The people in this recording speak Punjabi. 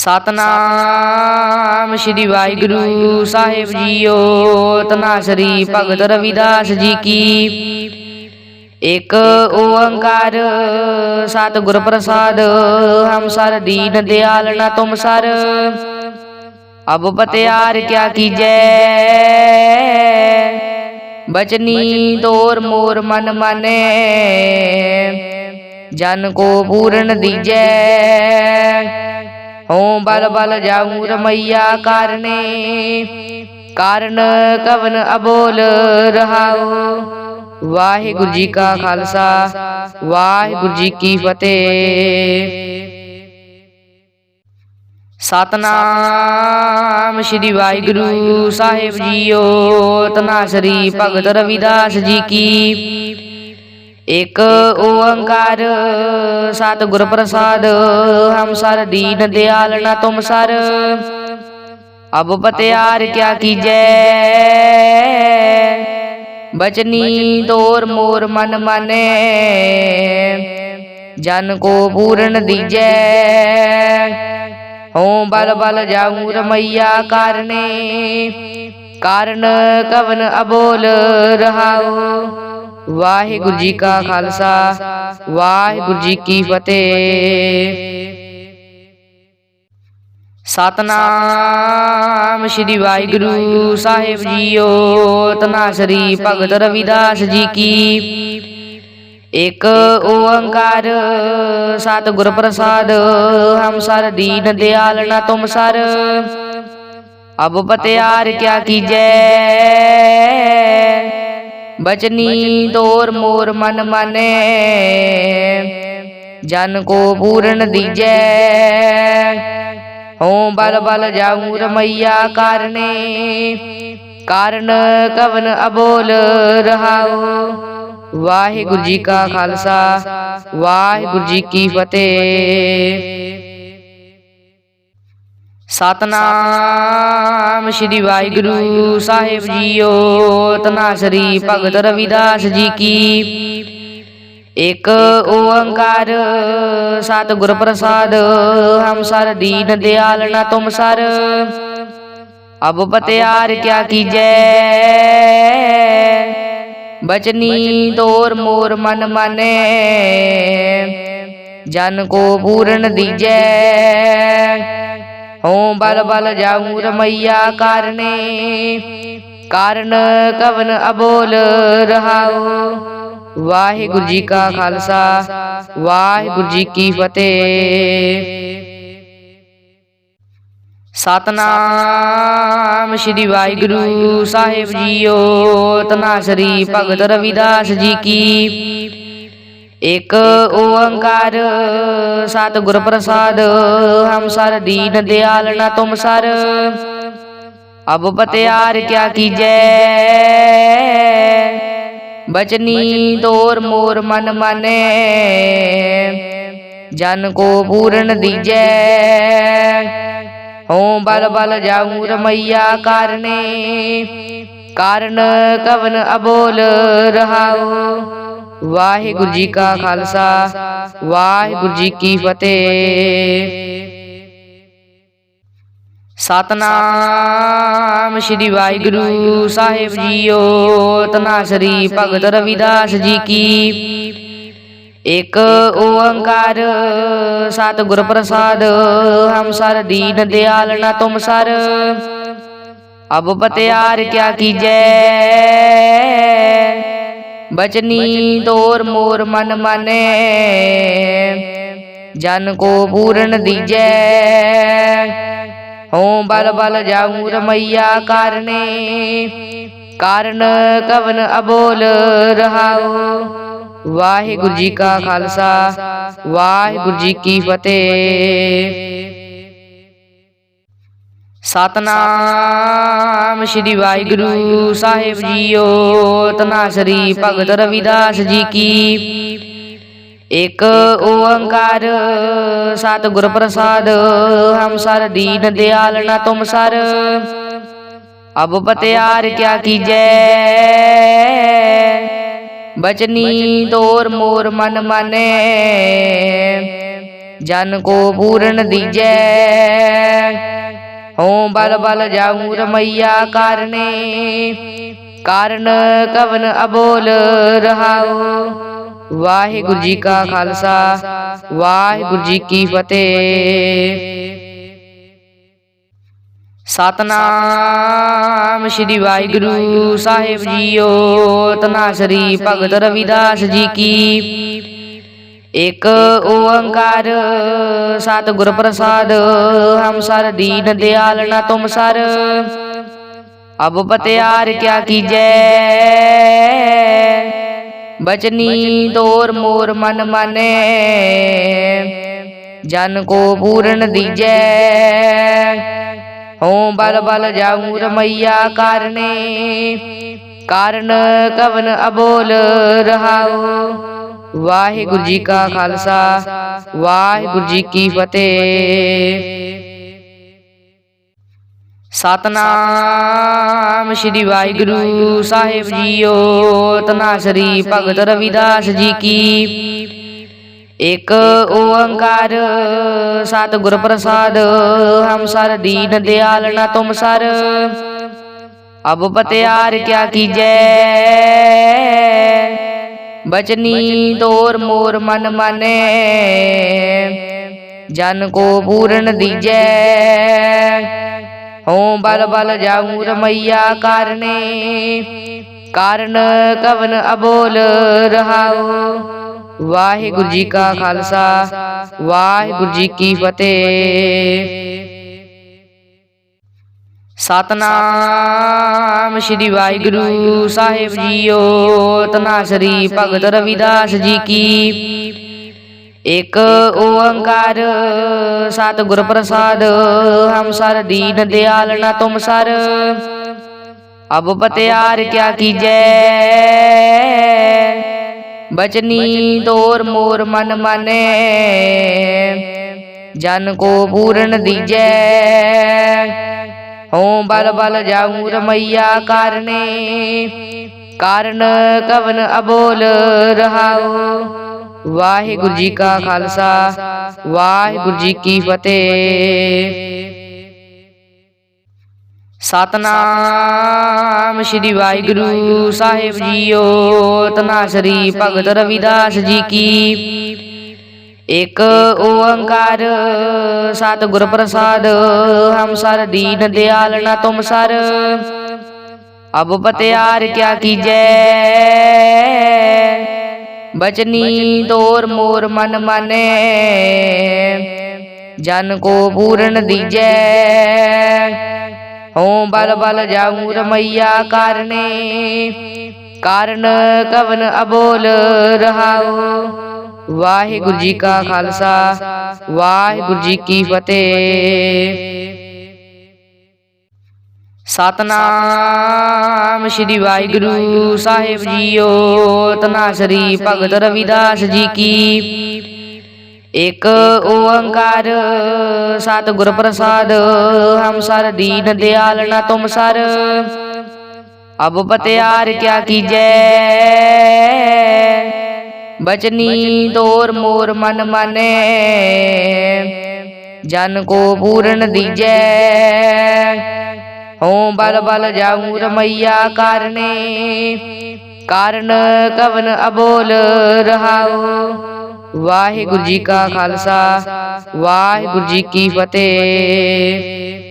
ਸਤਨਾਮ ਸ੍ਰੀ ਵਾਹਿਗੁਰੂ ਸਾਹਿਬ ਜੀਓ ਤਨਾਸਰੀ ਭਗਤ ਰਵਿਦਾਸ ਜੀ ਕੀ। ਇਕ ਓੰਕਾਰ ਸਤਿਗੁਰ ਪ੍ਰਸਾਦ, ਹਮ ਸਰ ਦੀਨ ਦਿਆਲ ਨਾ ਤੁਮ ਸਰ। ਅਬ ਪਤਿਆਰ ਕਿਆ ਕੀਜੈ। ਬਚਨੀ ਤੋਰ ਮੋਰ ਮਨ ਮਾਨੇ। ਜਨ ਕੋ ਪੂਰਨ ਦੀਜੈ। ਹਉ ਬਲ ਬਲ ਜਾਉ ਰਮਈਆ ਕਾਰਨੇ। ਕਾਰਨ। ਕਵਨ ਅਬੋਲ ਰਹਾਉ ਵਾਹਿਗੁਰੂ ਜੀ ਕਾ ਖਾਲਸਾ। ਵਾਹਿਗੁਰੂ ਜੀ ਕੀ ਫਤਿਹ। ਸਤਨਾਮ ਸ੍ਰੀ ਵਾਹਿਗੁਰੂ ਸਾਹਿਬ ਜੀਓ। ਤਨਾਸਰੀ ਭਗਤ ਰਵਿਦਾਸ ਜੀ ਕੀ। ਇਕ ਓੰਕਾਰ, ਸਤਿਗੁਰ ਪ੍ਰਸਾਦ ਹਮ ਸਰ ਦੀਨ ਦਿਆਲ ਨਾ ਤੁਮ ਸਰ। ਅਬ ਪਤਿਆਰ ਕਿਆ ਕੀਜੈ? ਬਚਨੀ ਤੋਰ ਮੋਰ ਮਨ ਮਾਨੇ। ਜਨ ਕੋ ਪੂਰਨ ਦੀਜੈ। ਹਉ ਬਲ ਬਲ ਜਾਉ ਰਮਈਆ ਕਾਰਨੇ। ਕਾਰਨ ਕਵਨ ਅਬੋਲ ਰਹਾਉ। ਵਾਹਿਗੁਰੂ ਜੀ ਕਾ ਖਾਲਸਾ ਵਾਹਿਗੁਰੂ ਜੀ ਕੀ ਫਤਿਹ। ਸਤਨਾਮ ਸ੍ਰੀ ਵਾਹਿਗੁਰੂ ਸਾਹਿਬ ਜੀਓ ਤਨਾਸਰੀ ਭਗਤ ਰਵਿਦਾਸ ਜੀ ਕੀ। ਇਕ ਓੰਕਾਰ ਸਤਿਗੁਰ ਪ੍ਰਸਾਦ ਹਮ ਸਰ ਦੀਨ ਦਿਆਲ ਨਾ ਤੁਮ ਸਰ। ਅਬ ਪਤਿਆਰ ਕਿਆ ਕੀਜੈ। ਬਚਨੀ ਤੋਰ ਮੋਰ ਮਨ ਮਾਨੇ। ਜਨ ਕੋ ਪੂਰਨ ਦੀਜੈ। ਹਉ ਬਲ ਬਲ ਜਾਉ ਰਮਈਆ ਕਾਰਨੇ। ਕਾਰਨ ਕਵਨ ਅਬੋਲ ਰਹਾਉ। ਵਾਹਿਗੁਰੂ ਜੀ ਕਾ ਖਾਲਸਾ, ਵਾਹਿਗੁਰੂ ਜੀ ਕੀ ਫਤਿਹ। ਸਤਨਾਮ ਸ੍ਰੀ ਵਾਹਿਗੁਰੂ ਸਾਹਿਬ ਜੀਓ, ਤਨਾਸਰੀ ਭਗਤ ਰਵਿਦਾਸ ਜੀ ਕੀ। ਇਕ ਓੰਕਾਰ ਸਤਿਗੁਰ ਪ੍ਰਸਾਦ, ਹਮ ਸਰ ਦੀਨ ਦਿਆਲ ਨਾ ਤੁਮ ਸਰ। ਅਬ ਪਤਿਆਰ ਕਿਆ ਕੀਜੈ। ਬਚਨੀ ਤੋਰ ਮੋਰ ਮਨ ਮਾਨੇ। ਜਨ ਕੋ ਪੂਰਨ ਦੀਜੈ। ਹਉ ਬਲ ਬਲ ਜਾਉ ਰਮਈਆ ਕਾਰਨੇ। ਕਾਰਨ ਕਵਨ ਅਬੋਲ ਰਹਾਉ। ਵਾਹਿਗੁਰੂ ਜੀ ਕਾ ਖਾਲਸਾ, ਵਾਹਿਗੁਰੂ ਜੀ ਕੀ ਫਤਿਹ। ਸਤਨਾਮ ਸ੍ਰੀ ਵਾਹਿਗੁਰੂ ਸਾਹਿਬ ਜੀਓ ਤਨਾਸਰੀ ਭਗਤ ਰਵਿਦਾਸ ਜੀ ਕੀ। ਇਕ ਓੰਕਾਰ ਸਤਿਗੁਰ ਪ੍ਰਸਾਦ ਹਮ ਸਰ ਦੀਨ ਦਿਆਲ ਨਾ ਤੁਮ ਸਰ। ਅਬ ਪਤਿਆਰ ਕਿਆ ਕੀਜੈ? ਬਚਨੀ ਤੋਰ ਮੋਰ ਮਨ ਮਾਨੇ ਜਨ ਕੋ ਪੂਰਨ ਦੀਜੈ। ਹਉ ਬਲ ਬਲ ਜਾਉ ਰਮਈਆ ਕਾਰਨੇ। ਕਾਰਨ। ਕਵਨ ਅਬੋਲ ਰਹਾਉ ਵਾਹਿਗੁਰੂ ਜੀ ਕਾ ਖਾਲਸਾ ਵਾਹਿਗੁਰੂ ਜੀ ਕੀ ਫਤਿਹ। ਸਤਨਾਮ ਸ੍ਰੀ ਵਾਹਿਗੁਰੂ ਸਾਹਿਬ ਜੀਓ ਤਨਾਸਰੀ ਭਗਤ ਰਵਿਦਾਸ ਜੀ ਕੀ। ਇਕ ਓੰਕਾਰ ਸਤਿਗੁਰ ਪ੍ਰਸਾਦ ਹਮ ਸਰ ਦੀਨ ਦਿਆਲ ਨਾ ਤੁਮ ਸਰ। ਅਬ ਪਤਿਆਰ ਕਿਆ ਕੀਜੈ। ਬਚਨੀ ਤੋਰ ਮੋਰ ਮਨ ਮਾਨੇ। ਜਨ ਕੋ ਪੂਰਨ ਦੀਜੈ। ਹਉ ਬਲ ਬਲ ਜਾਉ ਰਮਈਆ ਕਾਰਨੇ। ਕਾਰਨ ਕਵਨ ਅਬੋਲ ਰਹਾਉ। ਵਾਹਿਗੁਰੂ ਜੀ ਕਾ ਖਾਲਸਾ, ਵਾਹਿਗੁਰੂ ਜੀ ਕੀ ਫਤਿਹ। ਸਤਨਾਮ ਸ੍ਰੀ ਵਾਹਿਗੁਰੂ ਸਾਹਿਬ ਜੀਓ, ਤਨਾਸਰੀ ਭਗਤ ਰਵਿਦਾਸ ਜੀ ਕੀ। ਇਕ ਓੰਕਾਰ ਸਤਿਗੁਰ ਪ੍ਰਸਾਦ, ਹਮ ਸਰ ਦੀਨ ਦਿਆਲ ਨਾ ਤੁਮ ਸਰ। ਅਬ ਪਤਿਆਰ ਕਿਆ ਕੀਜੈ। ਬਚਨੀ ਤੋਰ ਮੋਰ ਮਨ ਮਾਨੇ। ਜਨ ਕੋ ਪੂਰਨ ਦੀਜੈ। ਹਉ ਬਲ ਬਲ ਜਾਉ ਰਮਈਆ ਕਾਰਨੇ। ਕਾਰਨ। ਕਵਨ ਅਬੋਲ ਰਹਾਉ ਵਾਹਿਗੁਰੂ ਜੀ ਕਾ ਖਾਲਸਾ। ਵਾਹਿਗੁਰੂ ਜੀ ਕੀ ਫਤਿਹ। ਸਤਨਾਮ ਸ੍ਰੀ ਵਾਹਿਗੁਰੂ ਸਾਹਿਬ ਜੀਓ। ਤਨਾਸਰੀ ਭਗਤ ਰਵਿਦਾਸ ਜੀ ਕੀ। ਇਕ ਓੰਕਾਰ ਸਤਿਗੁਰ ਪ੍ਰਸਾਦ ਹਮ ਸਰ ਦੀਨ ਦਿਆਲ ਨਾ ਤੁਮ ਸਰ। ਅਬ ਪਤਿਆਰ ਕਿਆ ਕੀਜੈ? ਬਚਨੀ ਤੋਰ ਮੋਰ ਮਨ ਮਾਨੇ ਜਨ ਕੋ ਪੂਰਨ ਦੀਜੈ। ਹਉ ਬਲ ਬਲ ਜਾਉ ਰਮਈਆ ਕਾਰਨੇ। ਕਾਰਨ। ਕਵਨ ਅਬੋਲ ਰਹਾਉ ਵਾਹਿਗੁਰੂ ਜੀ ਕਾ ਖਾਲਸਾ, ਵਾਹਿਗੁਰੂ ਜੀ ਕੀ ਫਤਿਹ। ਸਤਨਾਮ ਸ੍ਰੀ ਵਾਹਿਗੁਰੂ ਸਾਹਿਬ ਜੀਓ ਤਨਾਸਰੀ ਭਗਤ ਰਵਿਦਾਸ ਜੀ ਕੀ। ਇਕ ਓੰਕਾਰ ਸਤਿਗੁਰ ਪ੍ਰਸਾਦ ਹਮ ਸਰ ਦੀਨ ਦਿਆਲ ਨਾ ਤੁਮ ਸਰ। ਅਬ ਪਤਿਆਰ ਕਿਆ ਕੀਜੈ। ਬਚਨੀ ਤੋਰ ਮੋਰ ਮਨ ਮਾਨੇ। ਜਨ ਕੋ ਪੂਰਨ ਦੀਜੈ। ਹਉ ਬਲ ਬਲ ਜਾਉ ਰਮਈਆ ਕਾਰਨੇ। ਕਾਰਨ ਕਵਨ ਅਬੋਲ ਰਹਾਉ। ਵਾਹਿਗੁਰੂ ਜੀ ਕਾ ਖਾਲਸਾ, ਵਾਹਿਗੁਰੂ ਜੀ ਕੀ ਫਤਿਹ। ਸਤਨਾਮ ਸ੍ਰੀ ਵਾਹਿਗੁਰੂ ਸਾਹਿਬ ਜੀਓ, ਤਨਾਸਰੀ ਭਗਤ ਰਵਿਦਾਸ ਜੀ ਕੀ। ਇਕ ਓੰਕਾਰ ਸਤਿਗੁਰ ਪ੍ਰਸਾਦ, ਹਮ ਸਰ ਦੀਨ ਦਿਆਲ ਨਾ ਤੁਮ ਸਰ। ਅਬ ਪਤਿਆਰ ਕਿਆ ਕੀਜੈ। ਬਚਨੀ ਤੋਰ ਮੋਰ ਮਨ ਮਾਨੇ। ਜਨ ਕੋ ਪੂਰਨ ਦੀਜੈ। ਹਉ ਬਲ ਬਲ ਜਾਉ ਰਮਈਆ ਕਾਰਨੇ। ਕਾਰਨ। ਕਵਨ ਅਬੋਲ ਰਹਾਉ ਵਾਹਿਗੁਰੂ ਜੀ ਕਾ ਖਾਲਸਾ। ਵਾਹਿਗੁਰੂ ਜੀ ਕੀ ਫਤਿਹ। ਸਤਨਾਮ ਸ੍ਰੀ ਵਾਹਿਗੁਰੂ ਸਾਹਿਬ ਜੀਓ। ਤਨਾਸਰੀ ਭਗਤ ਰਵਿਦਾਸ ਜੀ ਕੀ। ਇਕ ਓੰਕਾਰ ਸਤਿਗੁਰ ਪ੍ਰਸਾਦ ਹਮ ਸਰ ਦੀਨ ਦਿਆਲ ਨਾ ਤੁਮ ਸਰ। ਅਬ ਪਤਿਆਰ ਕਿਆ ਕੀਜੈ? ਬਚਨੀ ਤੋਰ ਮੋਰ ਮਨ ਮਾਨੇ। ਜਨ ਕੋ ਪੂਰਨ ਦੀਜੈ। ਹਉ ਬਲ ਬਲ ਜਾਉ ਰਮਈਆ ਕਾਰਨੇ। ਕਾਰਨ ਕਵਨ ਅਬੋਲ ਰਹਾਉ। ਵਾਹਿਗੁਰੂ ਜੀ ਕਾ ਖਾਲਸਾ ਵਾਹਿਗੁਰੂ ਜੀ ਕੀ ਫਤਿਹ। ਸਤਨਾਮ ਸ੍ਰੀ ਵਾਹਿਗੁਰੂ ਸਾਹਿਬ ਜੀਓ ਤਨਾਸਰੀ ਭਗਤ ਰਵਿਦਾਸ ਜੀ ਕੀ। ਇਕ ਓੰਕਾਰ ਸਤਿਗੁਰ ਪ੍ਰਸਾਦ ਹਮ ਸਰ ਦੀਨ ਦਿਆਲ ਨਾ ਤੁਮ ਸਰ। ਅਬ ਪਤਿਆਰ ਕਿਆ ਕੀਜੈ। ਬਚਨੀ ਤੋਰ ਮੋਰ ਮਨ ਮਾਨੇ। ਜਨ ਕੋ ਪੂਰਨ ਦੀਜੈ। ਹਉ ਬਲ ਬਲ ਜਾਉ ਰਮਈਆ ਕਾਰਨੇ। ਕਾਰਨ ਕਵਨ ਅਬੋਲ ਰਹਾਉ। ਵਾਹਿਗੁਰੂ ਜੀ ਕਾ ਖਾਲਸਾ, ਵਾਹਿਗੁਰੂ ਜੀ ਕੀ ਫਤਿਹ।